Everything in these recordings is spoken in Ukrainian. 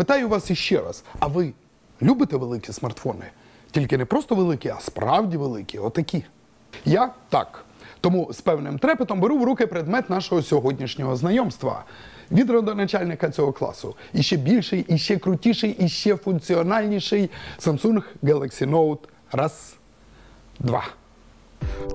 питаю вас іще раз: а ви любите великі смартфони? Тільки не просто великі, а справді великі, отакі. Я так. Тому з певним трепетом беру в руки предмет нашого сьогоднішнього знайомства. Від родоначальника цього класу. І ще більший, і ще крутіший, і ще функціональніший Samsung Galaxy Note. Раз, два.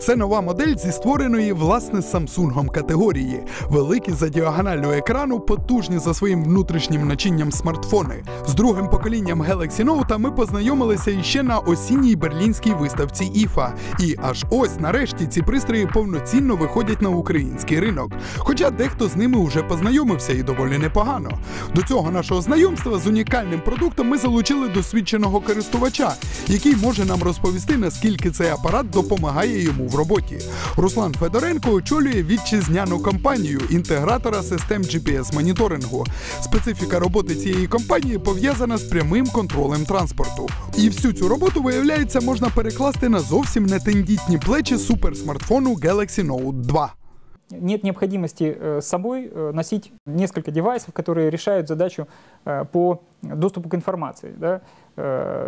Це нова модель зі створеної власне Samsung категорії. Великі за діагоналлю екрану, потужні за своїм внутрішнім начинням смартфони. З другим поколінням Galaxy Note ми познайомилися іще на осінній берлінській виставці IFA. І аж ось нарешті ці пристрої повноцінно виходять на український ринок. Хоча дехто з ними вже познайомився і доволі непогано. До цього нашого знайомства з унікальним продуктом ми залучили досвідченого користувача, який може нам розповісти, наскільки цей апарат допомагає йому в роботі. Руслан Федоренко очолює вітчизняну компанію інтегратора систем GPS-моніторингу. Специфіка роботи цієї компанії пов'язана з прямим контролем транспорту. І всю цю роботу, виявляється, можна перекласти на зовсім нетендітні плечі суперсмартфону Galaxy Note 2. Нет необходимости э, с собой э, носить несколько девайсов, которые решают задачу э, по доступу к информации. Да?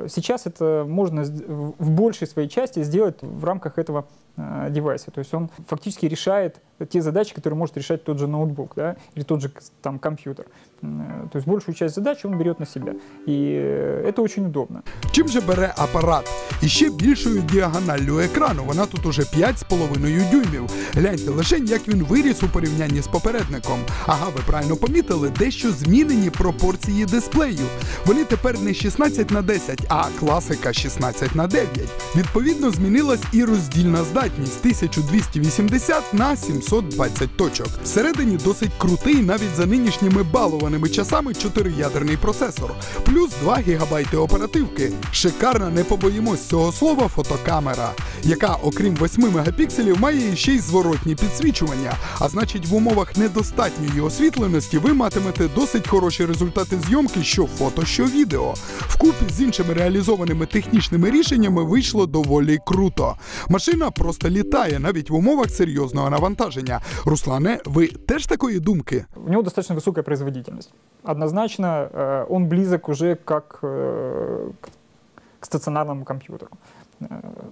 Сейчас это можно в большей своей части сделать в рамках этого девайса. То есть он фактически решает те задачи, которые может решать тот же ноутбук да? или тот же там, компьютер. То есть большую часть задач он берет на себя. И это очень удобно. Чим же бере апарат? І ще більшою діагоналлю екрану. Вона тут уже 5,5 дюймів. Гляньте лише, як він виріс у порівнянні з попередником. Ага, ви правильно помітили, дещо змінені пропорції дисплею. Вони тепер не 16 на 10, а класика 16 на 9. Відповідно, змінилась і роздільна здатність 1280 на 720 точок. Всередині досить крутий навіть за нинішніми балованими часами 4-ядерний процесор, плюс 2 ГБ оперативки. Шикарна, не побоїмось цього слова, фотокамера, яка, окрім 8 мегапікселів, має ще й зворотні підсвічування. А значить, в умовах недостатньої освітленості ви матимете досить хороші результати зйомки, що фото, що відео. Вкупі з іншими реалізованими технічними рішеннями вийшло доволі круто. Машина просто літає навіть в умовах серйозного навантаження. Руслане, ви теж такої думки? У него достаточно высокая производительность. Однозначно э, он близок уже как э, к к стационарному компьютеру. Э,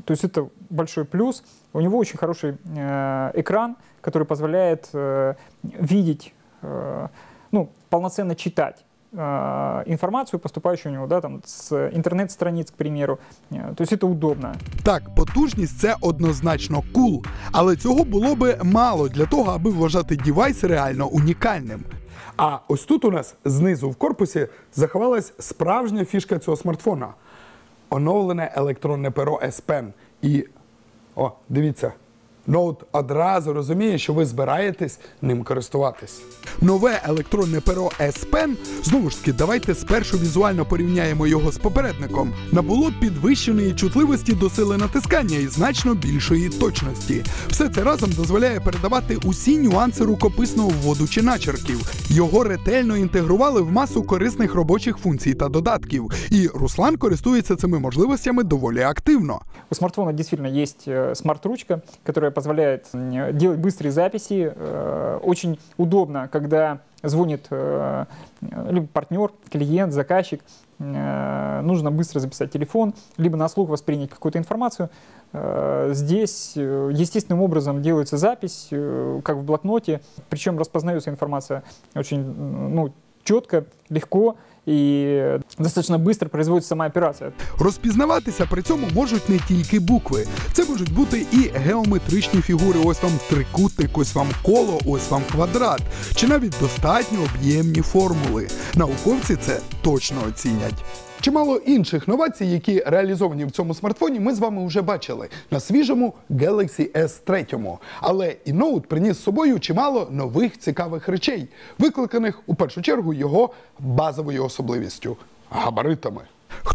То есть это большой плюс. У него очень хороший э, экран, который позволяет э, видеть, э, ну, полноценно читать э, информацию, поступающую у него, да, там, с интернет-страниц, к примеру. Э, То есть это удобно. Так, потужність це однозначно кул, але цього було би мало для того, аби вважати девайс реально унікальним. А ось тут у нас знизу в корпусі заховалась справжня фішка цього смартфона. Оновлене електронне перо S Pen. І о, дивіться. Ноут одразу розуміє, що ви збираєтесь ним користуватись. Нове електронне перо S Pen, знову ж таки, давайте спершу візуально порівняємо його з попередником. Набуло підвищеної чутливості до сили натискання і значно більшої точності. Все це разом дозволяє передавати усі нюанси рукописного вводу чи начерків. Його ретельно інтегрували в масу корисних робочих функцій та додатків. І Руслан користується цими можливостями доволі активно. У смартфона действительно есть э, смарт-ручка, которая позволяет м, делать быстрые записи. Э, Очень удобно, когда звонит э, либо партнер, клиент, заказчик, э, нужно быстро записать телефон, либо на слух воспринять какую-то информацию. Э, Здесь э, естественным образом делается запись, э, как в блокноте, причем распознается информация очень ну, четко, легко и достаточно быстро производится сама операция. Розпізнаватися при цьому можуть не тільки букви. Це можуть бути і геометричні фігури. Ось вам трикутник, ось вам коло, ось вам квадрат, чи навіть достатньо об'ємні формули. Науковці це точно оцінять. Чимало інших новацій, які реалізовані в цьому смартфоні, ми з вами вже бачили на свіжому Galaxy S3. Але і Note приніс з собою чимало нових цікавих речей, викликаних у першу чергу його базовою особливістю габаритами.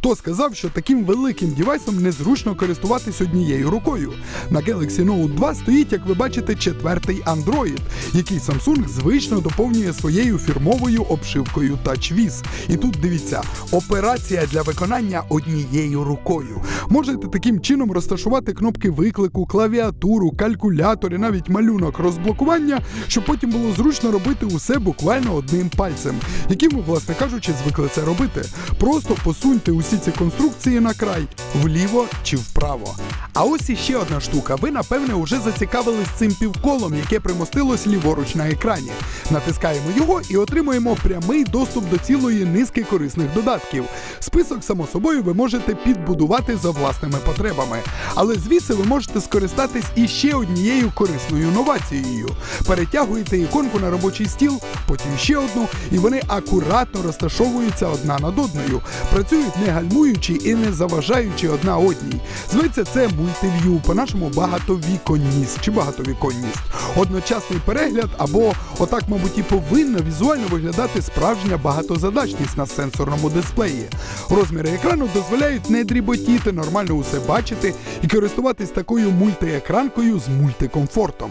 Хто сказав, що таким великим дівайсом незручно користуватись однією рукою? На Galaxy Note 2 стоїть, як ви бачите, четвертий Android, який Samsung звично доповнює своєю фірмовою обшивкою TouchWiz. І тут дивіться, операція для виконання однією рукою. Можете таким чином розташувати кнопки виклику, клавіатуру, калькулятор і навіть малюнок розблокування, щоб потім було зручно робити усе буквально одним пальцем, яким ви, власне кажучи, звикли це робити. Просто посуньте усі ці конструкції на край вліво чи вправо. А ось іще одна штука. Ви, напевне, вже зацікавились цим півколом, яке примостилось ліворуч на екрані. Натискаємо його і отримуємо прямий доступ до цілої низки корисних додатків. Список, само собою, ви можете підбудувати за власними потребами. Але звідси ви можете скористатись іще однією корисною новацією. Перетягуєте іконку на робочий стіл, потім ще одну, і вони акуратно розташовуються одна над одною, працюють не гальмуючи і не заважаючи одна одній. Зветься це мультив'ю, по-нашому багатовіконність чи багатовіконність. Одночасний перегляд або отак, мабуть, і повинна візуально виглядати справжня багатозадачність на сенсорному дисплеї. Розміри екрану дозволяють не дріботіти, нормально усе бачити і користуватись такою мультиекранкою з мультикомфортом.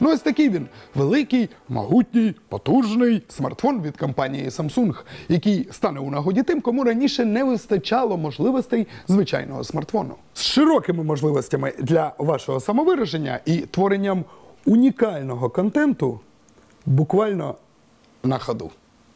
Ну, ось такий він великий, могутній, потужний смартфон від компанії Samsung, який стане у нагоді тим, кому раніше не вистачало можливостей звичайного смартфону. З широкими можливостями для вашого самовираження і творенням унікального контенту буквально на ходу.